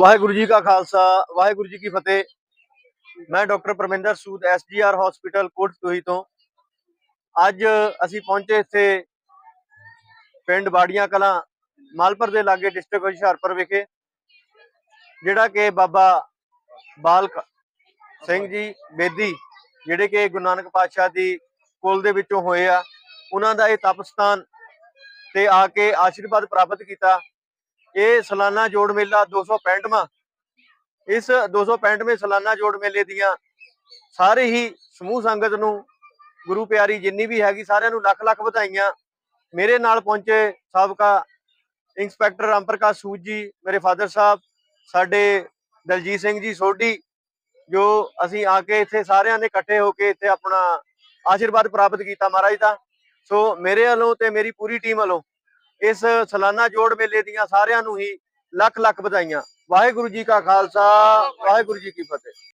ਵਾਹਿਗੁਰੂ ਜੀ ਕਾ ਖਾਲਸਾ, ਵਾਹਿਗੁਰੂ ਜੀ ਕੀ ਫਤਿਹ। ਮੈਂ doctor Parminder Sood SGR hospital Kotpuri ਤੋਂ। ਅੱਜ ਅਸੀਂ ਪਹੁੰਚੇ ਇੱਥੇ ਪਿੰਡ ਬਾੜੀਆਂ ਕਲਾਂ, ਮਾਲਪੁਰ ਦੇ ਲਾਗੇ ਡਿਸਟ੍ਰਿਕਟ ਹੁਸ਼ਿਆਰਪੁਰ ਵਿਖੇ, ਜਿਹੜਾ ਕਿ ਬਾਬਾ ਬਾਲਕ ਸਿੰਘ ਜੀ ਬੇਦੀ, ਜਿਹੜੇ ਕਿ ਗੁਰੂ ਨਾਨਕ ਪਾਤਸ਼ਾਹ ਦੀ ਕੁਲ ਦੇ ਵਿੱਚੋਂ ਹੋਏ ਆ, ਉਹਨਾਂ ਦਾ ਇਹ ਤਪਸਥਾਨ ਤੇ ਆ ਕੇ ਆਸ਼ੀਰਵਾਦ ਪ੍ਰਾਪਤ ਕੀਤਾ। ਇਹ ਸਾਲਾਨਾ ਜੋੜ ਮੇਲਾ 265ਵਾਂ ਇਸ 265ਵੇਂ ਸਾਲਾਨਾ ਜੋੜ ਮੇਲੇ ਦੀਆਂ ਸਾਰੇ ਹੀ ਸਮੂਹ ਸੰਗਤ ਨੂੰ ਗੁਰੂ ਪਿਆਰੀ ਜਿੰਨੀ ਵੀ ਹੈਗੀ ਸਾਰਿਆਂ ਨੂੰ ਲੱਖ ਲੱਖ ਵਧਾਈਆਂ। ਮੇਰੇ ਨਾਲ ਪਹੁੰਚੇ ਸਾਬਕਾ ਇੰਸਪੈਕਟਰ ਰਾਮਪ੍ਰਕਾਸ਼ ਸੂਦ ਜੀ, ਮੇਰੇ ਫਾਦਰ ਸਾਹਿਬ, ਸਾਡੇ ਦਲਜੀਤ ਸਿੰਘ ਜੀ ਸੋਢੀ, ਜੋ ਅਸੀਂ ਆ ਕੇ ਇੱਥੇ ਸਾਰਿਆਂ ਨੇ ਇਕੱਠੇ ਹੋ ਕੇ ਇੱਥੇ ਆਪਣਾ ਆਸ਼ੀਰਵਾਦ ਪ੍ਰਾਪਤ ਕੀਤਾ ਮਹਾਰਾਜ ਦਾ। ਸੋ ਮੇਰੇ ਵੱਲੋਂ ਤੇ ਮੇਰੀ ਪੂਰੀ ਟੀਮ ਵੱਲੋਂ ਇਸ ਸਾਲਾਨਾ ਜੋੜ ਮੇਲੇ ਦੀਆਂ ਸਾਰਿਆਂ ਨੂੰ ਹੀ ਲੱਖ ਲੱਖ ਵਧਾਈਆਂ। ਵਾਹਿਗੁਰੂ ਜੀ ਕਾ ਖਾਲਸਾ, ਵਾਹਿਗੁਰੂ ਜੀ ਕੀ ਫਤਿਹ।